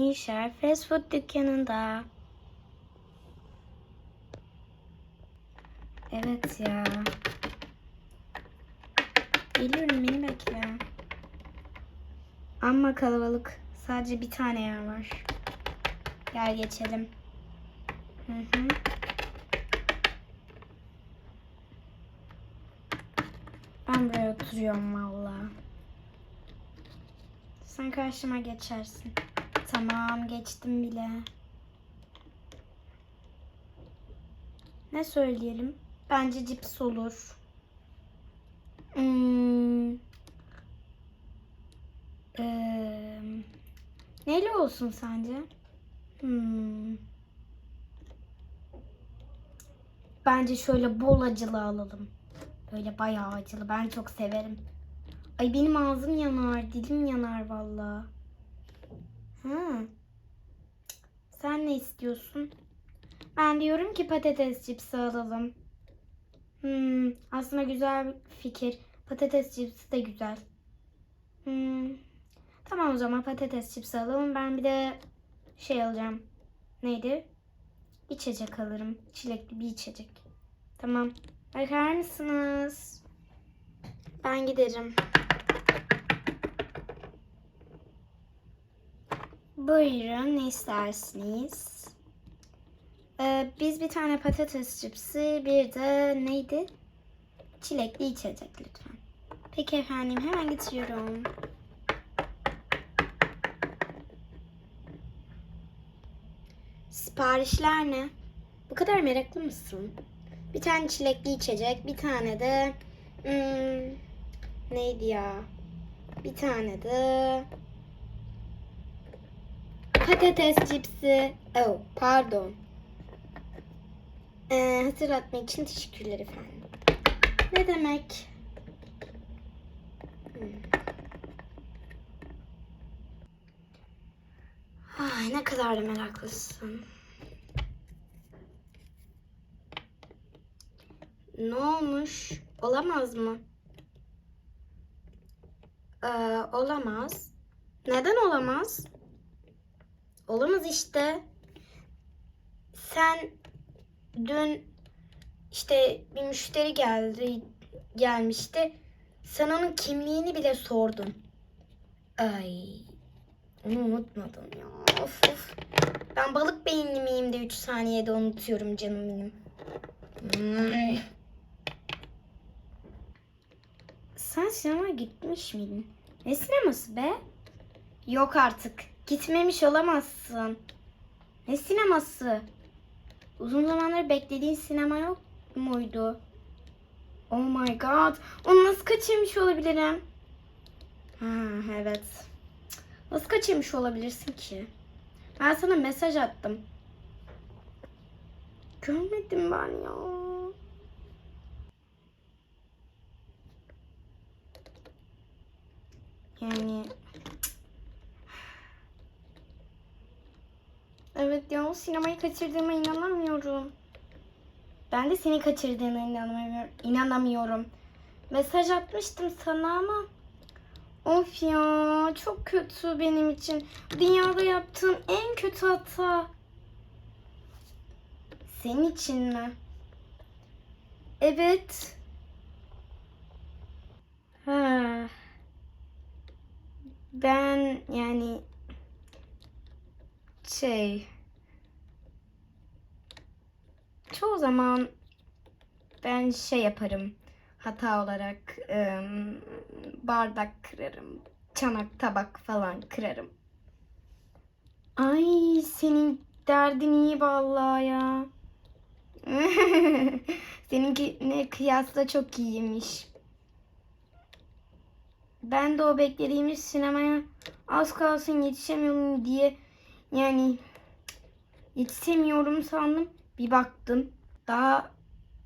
Mişer fast food dükkanında. Evet ya. Geliyorum beni bekle. Amma kalabalık. Sadece bir tane yer var. Gel geçelim. Hı hı. Ben buraya oturuyorum valla. Sen karşıma geçersin. Tamam geçtim bile. Ne söyleyelim? Bence cips olur. Hmm. Ee, neyle olsun sence? Hmm. Bence şöyle bol acılı alalım. Böyle bayağı acılı. Ben çok severim. Ay benim ağzım yanar, dilim yanar valla. Ha. Sen ne istiyorsun? Ben diyorum ki patates cipsi alalım. Hmm, aslında güzel bir fikir. Patates cipsi de güzel. Hmm. Tamam o zaman patates cipsi alalım. Ben bir de şey alacağım. Neydi? İçecek alırım. Çilekli bir içecek. Tamam. Bakar mısınız? Ben giderim. Buyurun ne istersiniz? Ee, biz bir tane patates cipsi, bir de neydi? Çilekli içecek lütfen. Peki efendim hemen getiriyorum. Siparişler ne? Bu kadar meraklı mısın? Bir tane çilekli içecek, bir tane de hmm, neydi ya? Bir tane de patates cipsi. Oh, pardon. Ee, hatırlatmak için teşekkürler efendim. Ne demek? Hmm. Ay, ne kadar da meraklısın. Ne olmuş? Olamaz mı? Ee, olamaz. Neden olamaz? Olamaz işte. Sen dün işte bir müşteri geldi gelmişti. Sen onun kimliğini bile sordun. Ay. Onu unutmadım ya. Of of. Ben balık beyinli miyim de 3 saniyede unutuyorum canım benim. Hmm. Sen sinemaya gitmiş miydin? Ne sineması be? Yok artık. Gitmemiş olamazsın. Ne sineması? Uzun zamandır beklediğin sinema yok muydu? Oh my god. Onu nasıl kaçırmış olabilirim? Ha evet. Nasıl kaçırmış olabilirsin ki? Ben sana mesaj attım. Görmedim ben ya. Yani Evet ya sinemayı kaçırdığıma inanamıyorum. Ben de seni kaçırdığına inanamıyorum. inanamıyorum. Mesaj atmıştım sana ama Of ya çok kötü benim için. Dünyada yaptığım en kötü hata. Senin için mi? Evet. Ha. Ben yani şey çoğu zaman ben şey yaparım hata olarak ım, bardak kırarım çanak tabak falan kırarım. Ay senin derdin iyi vallahi ya. Seninki ne kıyasla çok iyiymiş. Ben de o beklediğimiz sinemaya az kalsın yetişemiyorum diye yani yetişemiyorum sandım. Bir baktım. Daha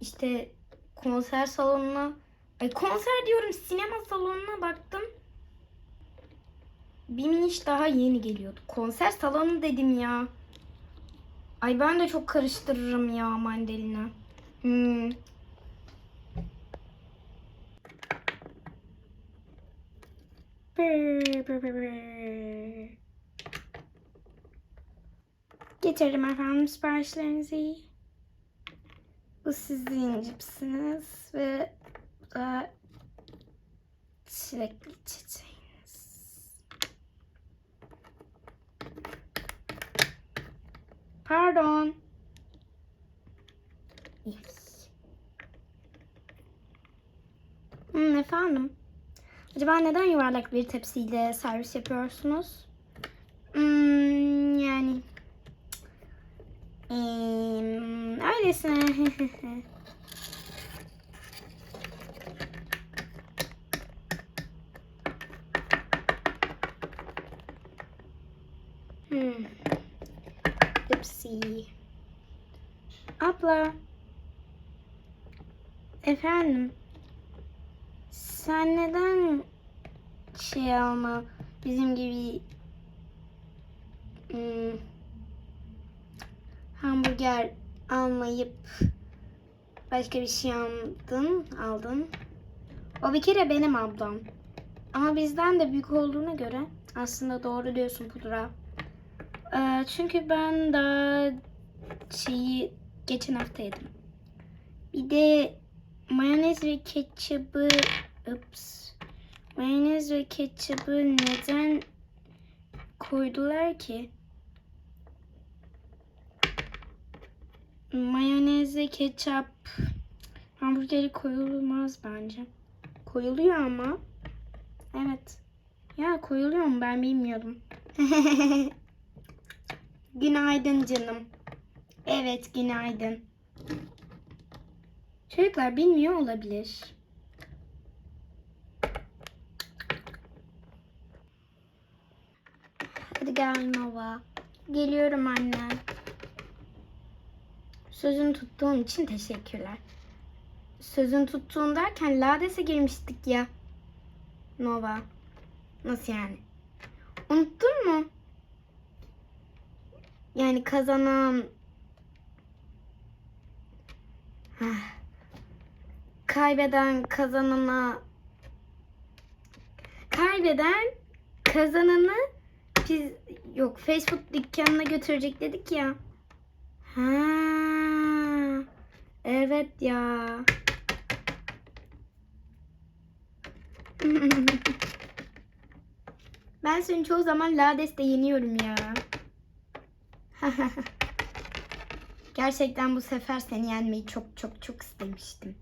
işte konser salonuna ay konser diyorum sinema salonuna baktım. Bir miniş daha yeni geliyordu. Konser salonu dedim ya. Ay ben de çok karıştırırım ya mandalina. Hmm. Getirdim efendim siparişlerinizi. Bu sizin cipsiniz ve bu da çilekli çiçeğiniz. Pardon. Hmm, efendim. Acaba neden yuvarlak bir tepsiyle servis yapıyorsunuz? Hmm, yani Öylesine. hmm. Oopsie. Abla. Efendim. Sen neden şey alma bizim gibi hmm, hamburger almayıp başka bir şey aldın, aldın. O bir kere benim ablam. Ama bizden de büyük olduğuna göre aslında doğru diyorsun pudra. Ee, çünkü ben daha şeyi geçen hafta yedim. Bir de mayonez ve ketçabı ups, mayonez ve ketçabı neden koydular ki? Mayonez ve ketçap hamburgeri koyulmaz bence. Koyuluyor ama. Evet. Ya koyuluyor mu ben bilmiyordum. günaydın canım. Evet günaydın. Çocuklar bilmiyor olabilir. Hadi gel Nova. Geliyorum anne. Sözünü tuttuğun için teşekkürler. Sözünü tuttuğun derken Lades'e girmiştik ya. Nova. Nasıl yani? Unuttun mu? Yani kazanan... Heh. Kaybeden kazanana... Kaybeden kazananı biz yok Facebook dükkanına götürecek dedik ya. Ha. Evet ya. ben seni çoğu zaman Lades'te yeniyorum ya. Gerçekten bu sefer seni yenmeyi çok çok çok istemiştim.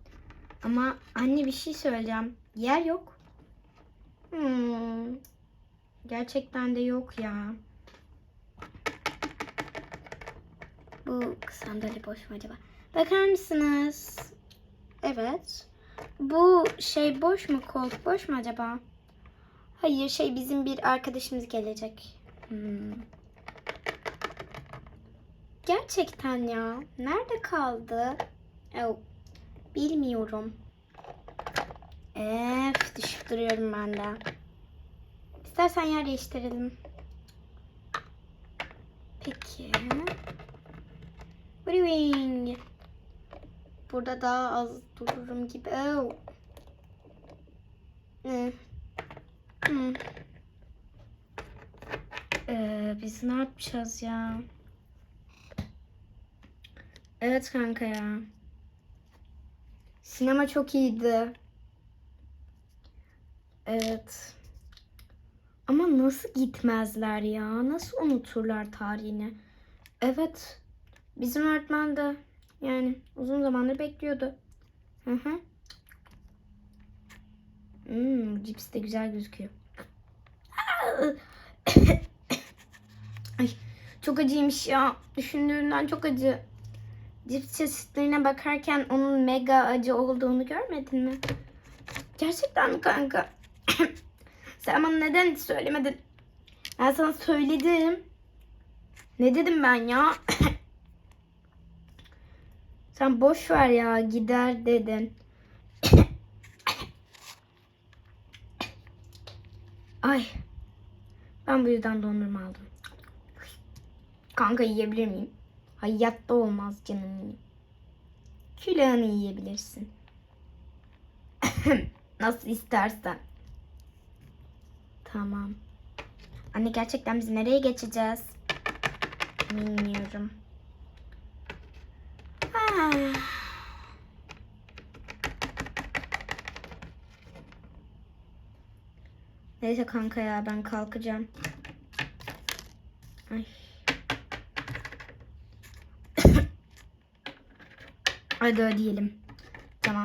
Ama anne bir şey söyleyeceğim. Yer yok. Hmm. Gerçekten de yok ya. Bu sandalye boş mu acaba? Bakar mısınız? Evet. Bu şey boş mu? Koltuk boş mu acaba? Hayır şey bizim bir arkadaşımız gelecek. Hmm. Gerçekten ya. Nerede kaldı? Oh, bilmiyorum. Ef, düşüp duruyorum ben de. İstersen yer değiştirelim. Peki. Brewing. Burada daha az dururum gibi. Oh. Hmm. Hmm. Ee, biz ne yapacağız ya? Evet kanka ya. Sinema çok iyiydi. Evet. Ama nasıl gitmezler ya? Nasıl unuturlar tarihini? Evet. Bizim öğretmen de yani uzun zamandır bekliyordu. Hı hı. Hmm, cips de güzel gözüküyor. Ay, çok acıymış ya. Düşündüğümden çok acı. Cips çeşitlerine bakarken onun mega acı olduğunu görmedin mi? Gerçekten mi kanka? Sen bana neden hiç söylemedin? Ben sana söyledim. Ne dedim ben ya? Sen boş ver ya gider dedin. Ay. Ben bu yüzden dondurma aldım. Kanka yiyebilir miyim? Hayatta olmaz canım. Külahını yiyebilirsin. Nasıl istersen. Tamam. Anne gerçekten biz nereye geçeceğiz? Bilmiyorum. Neyse kanka ya ben kalkacağım. Ay. Hadi ödeyelim. Tamam.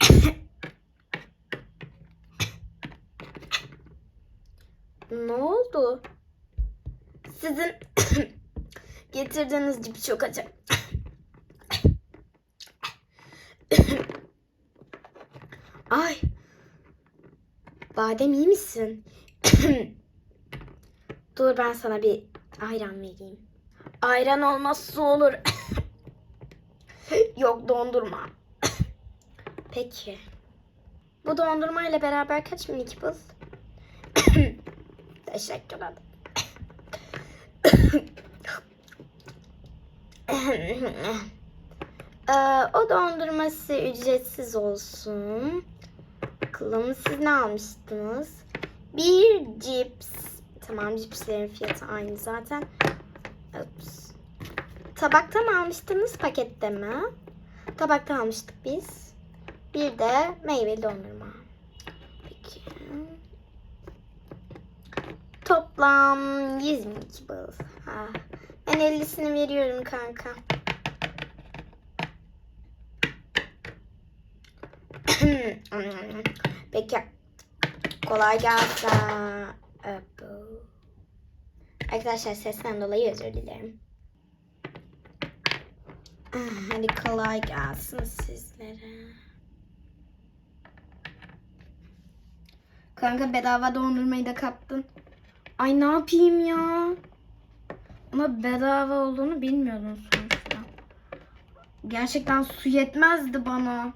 ne oldu? Sizin getirdiğiniz cips çok acı. Ay. Badem iyi misin? Dur ben sana bir ayran vereyim. Ayran olmazsa olur. Yok dondurma. Peki. Bu dondurma ile beraber kaç minik buz? Teşekkür ederim. Ee, o dondurma size ücretsiz olsun. Bakalım siz ne almıştınız? Bir cips. Tamam cipslerin fiyatı aynı zaten. Ups. Tabakta mı almıştınız pakette mi? Tabakta almıştık biz. Bir de meyveli dondurma. Peki. Toplam 122 bal. Ha. Ben 50'sini veriyorum kanka. Peki. Kolay gelsin. Arkadaşlar sesten dolayı özür dilerim. Ah, Hadi kolay gelsin sizlere. Kanka bedava dondurmayı da kaptın. Ay ne yapayım ya? Ama bedava olduğunu bilmiyordum sonuçta. Gerçekten su yetmezdi bana.